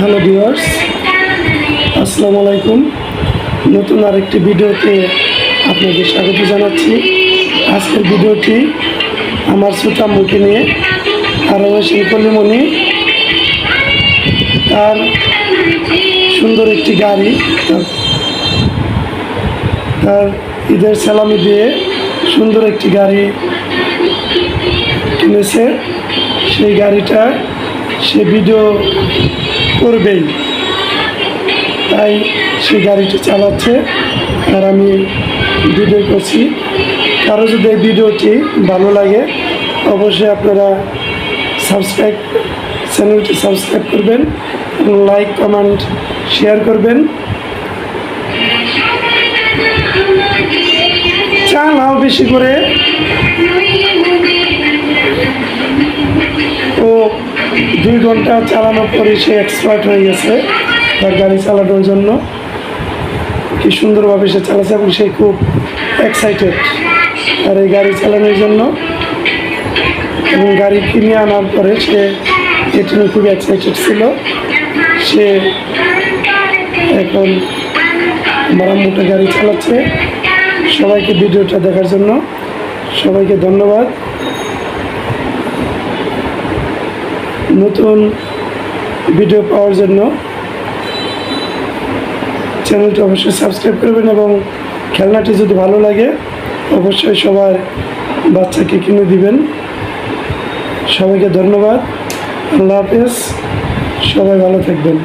Hello viewers আসসালামু আলাইকুম নতুন আরেকটি ভিডিওতে আপনাদের স্বাগত জানাচ্ছি। আজকের ভিডিওটি আমার ছোট আম্মুকে নিয়ে আর শিল্পলিমণি তার সুন্দর একটি গাড়ি তার ঈদের সালামি দিয়ে সুন্দর একটি গাড়ি কিনেছে। সেই গাড়িটা সে ভিডিও করবেই। তাই সে গাড়িটি চালাচ্ছে আর আমি ভিডিও করছি। কারও যদি এই ভিডিওটি ভালো লাগে, অবশ্যই আপনারা সাবস্ক্রাইব চ্যানেলটি সাবস্ক্রাইব করবেন এবং লাইক কমেন্ট শেয়ার করবেন। বেশি করে। ও দুই ঘণ্টা চালানোর পরে সে এক্সপার্ট হয়ে গেছে তার গাড়ি চালানোর জন্য। কি সুন্দরভাবে সে চালাচ্ছে এবং সে খুব এক্সাইটেড আর এই গাড়ি চালানোর জন্য। এবং গাড়ি কিনে আনার পরে সে এটি খুব এক্সাইটেড ছিল। সে এখন আমার আম্মুটা গাড়ি চালাচ্ছে। সবাইকে ভিডিওটা দেখার জন্য সবাইকে ধন্যবাদ। নতুন ভিডিও পাওয়ার জন্য চ্যানেলটি অবশ্যই সাবস্ক্রাইব করবেন এবং খেলনাটি যদি ভালো লাগে, অবশ্যই সবার বাচ্চাকে কিনে দিবেন। সবাইকে ধন্যবাদ। আল্লাহ হাফেজ। সবাই ভালো থাকবেন।